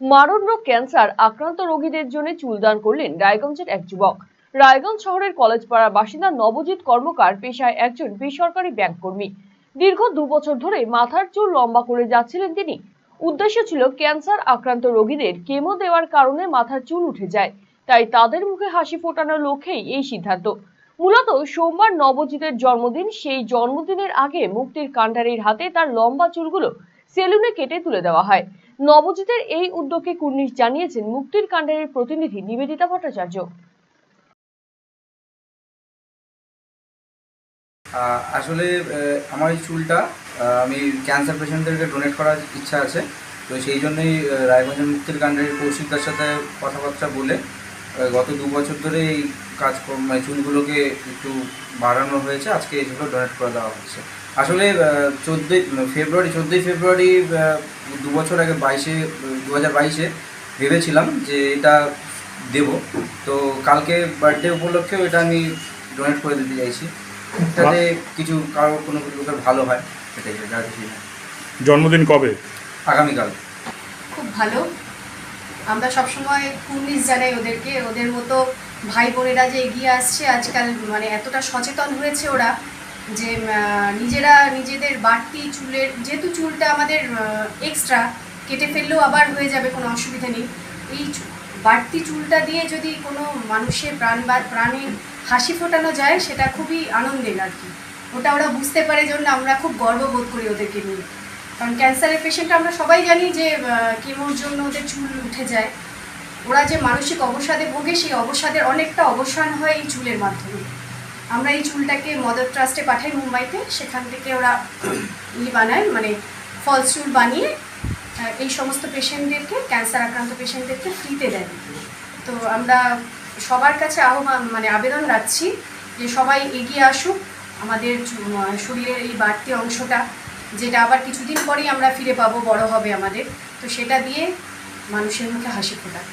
মারণ রোগ ক্যান্সার, আক্রান্ত রোগীদের জন্য চুলদান করলেন রায়গঞ্জের এক যুবক। রায়গঞ্জ শহরের কলেজপাড়ার বাসিন্দা নবজিৎ কর্মকার পেশায় একজন বেসরকারি ব্যাংক কর্মী। দীর্ঘ দু বছর ধরে মাথার চুল লম্বা করে যাচ্ছিলেন তিনি। উদ্দেশ্য ছিল ক্যান্সার আক্রান্ত রোগীদের কেমো দেওয়ার কারণে মাথার চুল উঠে যায়, তাই তাদের মুখে হাসি ফোটানোর লক্ষ্যেই এই সিদ্ধান্ত। মূলত সোমবার নবজিতের জন্মদিন, সেই জন্মদিনের আগে মুক্তির কান্ডারির হাতে তার লম্বা চুলগুলো সেলুনে কেটে তুলে দেওয়া হয়। নবজিতের এই উদ্যোগকে কুর্নিশ জানিয়েছেন মুক্তির কাণ্ডারির প্রতিনিধি নিবেদিতা ভট্টাচার্য। আসলে আমার এই চুলটা আমি ক্যান্সার পেশেন্টদেরকে ডোনেট করার ইচ্ছা আছে। তো সেই জন্যই রায়গঞ্জের মুক্তির কাণ্ডের কৌশিকদার সাথে কথাবার্তা বলে গত দু বছর ধরে এই কাজ মানে চুলগুলোকে একটু বাড়ানো হয়েছে আজকে এগুলো ডোনেট করে দেওয়া হচ্ছে। আসলে চোদ্দোই ফেব্রুয়ারি চোদ্দোই ফেব্রুয়ারি দু বছর আগে বাইশে দু হাজার বাইশে ভেবেছিলাম যে এটা দেব। তো কালকে বার্থডে উপলক্ষেও এটা আমি ডোনেট করে দিতে চাইছি। যাতে কিছু কারও কোনো লোকের ভালো হয় সেটাই না জন্মদিন কবে? আগামীকাল। খুব ভালো। আমরা সবসময় কুর্নিশ জানাই ওদেরকে, ওদের মতো ভাই বোনেরা যে এগিয়ে আসছে আজকাল মানে এতটা সচেতন হয়েছে ওরা যে নিজেরা নিজেদের বাড়তি চুলের, যেহেতু চুলটা আমাদের এক্সট্রা কেটে ফেললেও আবার হয়ে যাবে, কোনো অসুবিধা নেই। এই বাড়তি চুলটা দিয়ে যদি কোনো মানুষের প্রাণ বা, প্রাণে হাসি ফোটানো যায়, সেটা খুবই আনন্দের আর কি। ওটা ওরা বুঝতে পারে জন্য আমরা খুব গর্ববোধ করি ওদেরকে নিয়ে। কারণ ক্যান্সারের পেশেন্ট আমরা সবাই জানি যে কেমোর জন্য ওদের চুল উঠে যায়। ওরা যে মানসিক অবসাদে ভোগে, সেই অবসাদের অনেকটা অবসান হয় এই চুলের মাধ্যমে। আমরা এই চুলটাকে মদর ট্রাস্টে পাঠাই মুম্বাইতে, সেখান থেকে ওরা ই বানায় মানে ফলস চুল বানিয়ে এই সমস্ত পেশেন্টদেরকে ক্যান্সার আক্রান্ত পেশেন্টদেরকে ফ্রিতে দেয়। তো আমরা সবার কাছে আহ্বান মানে আবেদন রাখছি যে সবাই এগিয়ে আসুক, আমাদের শরীরের এই বাড়তি অংশটা। যেটা আবার কিছুদিন পরেই আমরা ফিরে পাবো, বড় হবে আমাদের। তো সেটা দিয়ে মানুষের মুখে হাসি ফোটায়